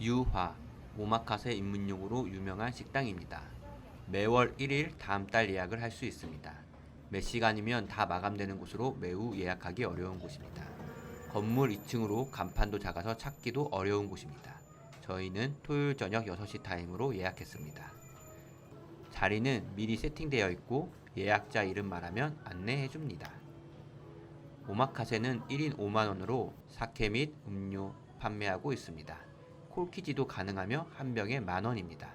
유화, 오마카세 입문용으로 유명한 식당입니다. 매월 1일 다음 달 예약을 할 수 있습니다. 몇 시간이면 다 마감되는 곳으로 매우 예약하기 어려운 곳입니다. 건물 2층으로 간판도 작아서 찾기도 어려운 곳입니다. 저희는 토요일 저녁 6시 타임으로 예약했습니다. 자리는 미리 세팅되어 있고 예약자 이름 말하면 안내해 줍니다. 오마카세는 1인 5만원으로 사케 및 음료 판매하고 있습니다. 콜키지도 가능하며 한 병에 만원입니다.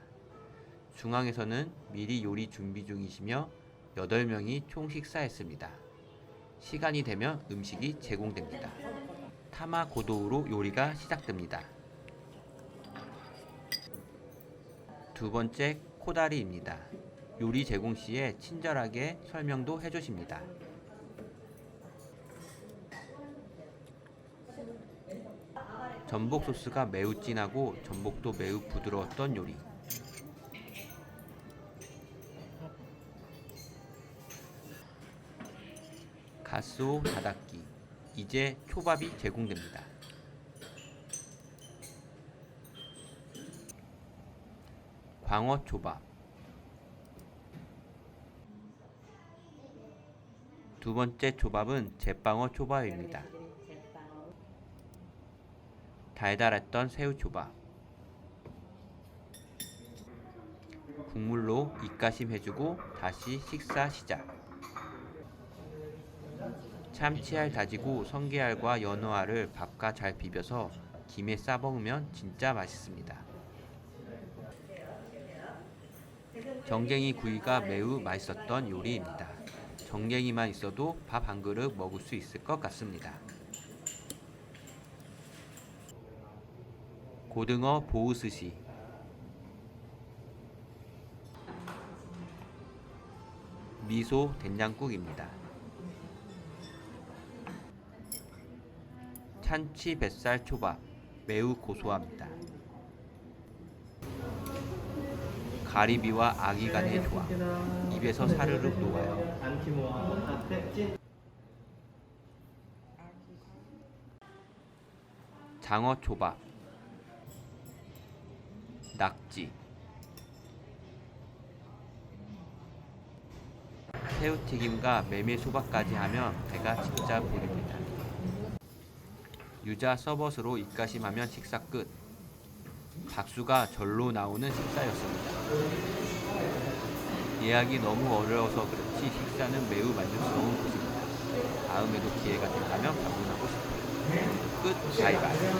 중앙에서는 미리 요리 준비 중이시며 8명이 총 식사했습니다. 시간이 되면 음식이 제공됩니다. 타마 고도우로 요리가 시작됩니다. 두 번째 코다리입니다. 요리 제공 시에 친절하게 설명도 해주십니다. 전복 소스가 매우 진하고 전복도 매우 부드러웠던 요리. 가스오 다닥기. 이제 초밥이 제공됩니다. 광어 초밥. 두 번째 초밥은 제빵어 초밥입니다. 달달했던 새우초밥. 국물로 입가심 해주고 다시 식사 시작. 참치알 다지고 성게알과 연어알을 밥과 잘 비벼서 김에 싸 먹으면 진짜 맛있습니다. 정갱이 구이가 매우 맛있었던 요리입니다. 정갱이만 있어도 밥 한 그릇 먹을 수 있을 것 같습니다. 고등어 보우스시 미소 된장국입니다. 찬치 뱃살 초밥 매우 고소합니다. 가리비와 아기 간의 조합 입에서 사르륵 녹아요. 장어 초밥 낙지 새우튀김과 메밀소밥까지 하면 배가 진짜 부릅니다. 유자 서벗으로 입가심하면 식사 끝. 박수가 절로 나오는 식사였습니다. 예약이 너무 어려워서 그렇지 식사는 매우 만족스러운 곳입니다. 다음에도 기회가 된다면 방문하고 싶어요. 끝. 바이바이.